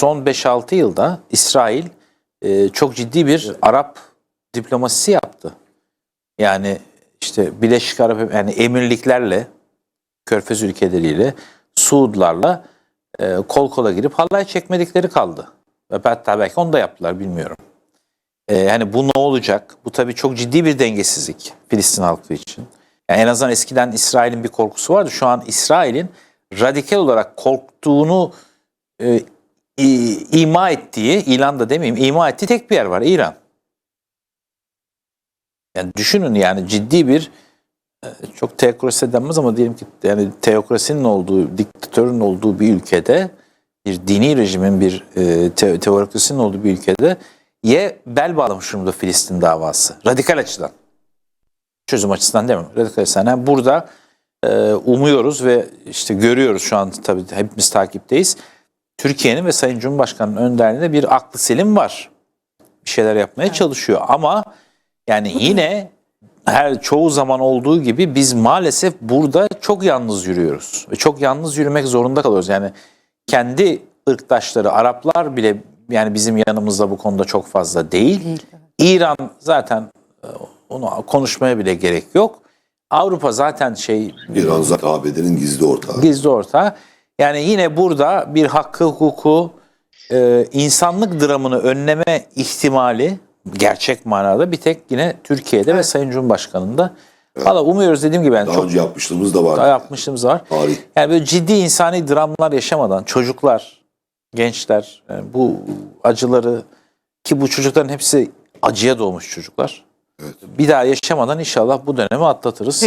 son 5-6 yılda İsrail e, çok ciddi bir Arap diplomasisi yaptı. Yani işte Birleşik Arap yani emirliklerle, Körfez ülkeleriyle, Suudlarla e, kol kola girip halay çekmedikleri kaldı. Ve hatta belki onu da yaptılar bilmiyorum. E, yani bu ne olacak? Bu tabii çok ciddi bir dengesizlik Filistin halkı için. Yani en azından eskiden İsrail'in bir korkusu vardı. Şu an İsrail'in radikal olarak korktuğunu e, ima ettiği, ilan da demeyeyim, ima ettiği tek bir yer var. İran. Yani düşünün yani ciddi bir e, çok teokrasi denmez ama diyelim ki yani teokrasinin olduğu, diktatörün olduğu bir ülkede bir dini rejimin bir e, te- teokrasinin olduğu bir ülkede ye bel bağlamış durumda Filistin davası. Radikal açıdan. Çözüm açısından değil mi? Radikal açıdan. Yani burada e, umuyoruz ve işte görüyoruz şu an tabii hepimiz takipteyiz. Türkiye'nin ve Sayın Cumhurbaşkanı'nın önderliğinde bir aklı selim var. Bir şeyler yapmaya çalışıyor ama yani yine her çoğu zaman olduğu gibi biz maalesef burada çok yalnız yürüyoruz. Ve çok yalnız yürümek zorunda kalıyoruz. Yani kendi ırktaşları Araplar bile yani bizim yanımızda bu konuda çok fazla değil. Değil. İran zaten e, onu konuşmaya bile gerek yok. Avrupa zaten şey İran zaten ABD'nin gizli ortağı. gizli orta. Yani yine burada bir hakkı hukuku e, insanlık dramını önleme ihtimali gerçek manada bir tek yine Türkiye'de ve Sayın Cumhurbaşkanı'nda. Valla umuyoruz dediğim gibi yani Daha çok önce yapmışlığımız da var. daha yapmışlığımız var. Tarih. Yani böyle ciddi insani dramlar yaşamadan çocuklar, gençler yani bu acıları ki bu çocukların hepsi acıya doğmuş çocuklar. Evet. Bir daha yaşamadan inşallah bu dönemi atlatırız.